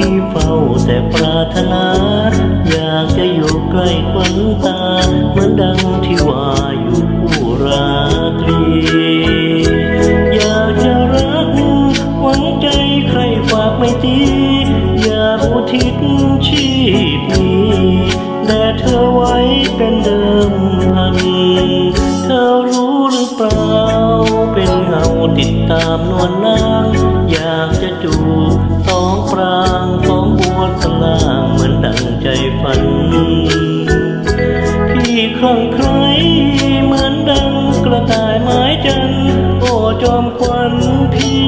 พี่เฝ้าแต่ปรารถนา อยากจะอยู่ใกล้ขวัญตาเหมือนดังที่ว่าอยู่คู่ราตรี อยากจะรักหวังใจใครฝากไม่ตีอยากอุทิศชีพนี้แต่เธอไว้เป็นเดิมพัน เธอรู้หรือเปล่า เป็นเงาติดตามนวลนา บัวสลางเหมือนดังใจฝัน พี่คลั่งใครเหมือนดังกระต่ายไม้จันโอ้จอมควันพี่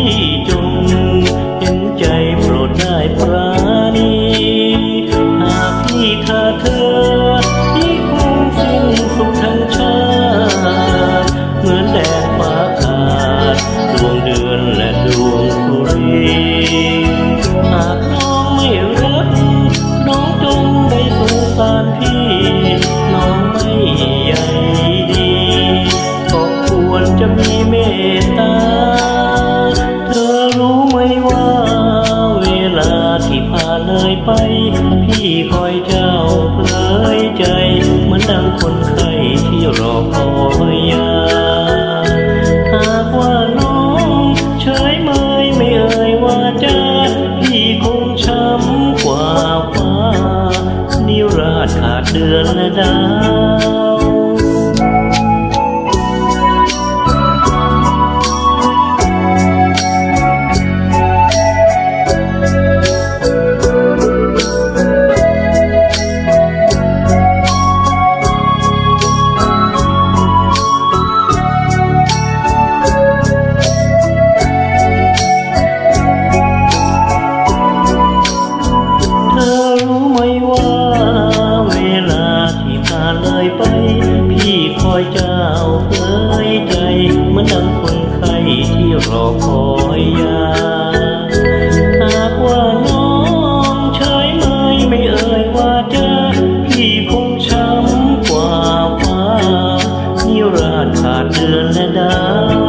ที่ผ่านเลยไป พี่คอยเจ้าเผยใจเหมือนดังคนไข้ที่รอคอยยาหากว่าน้องเฉยเมยไม่เอ่ยว่าจะพี่คงช้ำกว่าฟ้านิราชขาดเดือนและดา ไป พี่คอยเจ้าเผยใจเหมือนดังคนไข้ที่รอคอยยา หากว่าน้องเฉยเมยไม่เอ่ยว่าจะพี่คงช้ำกว่าฟ้านิราชขาดเดือนและดาว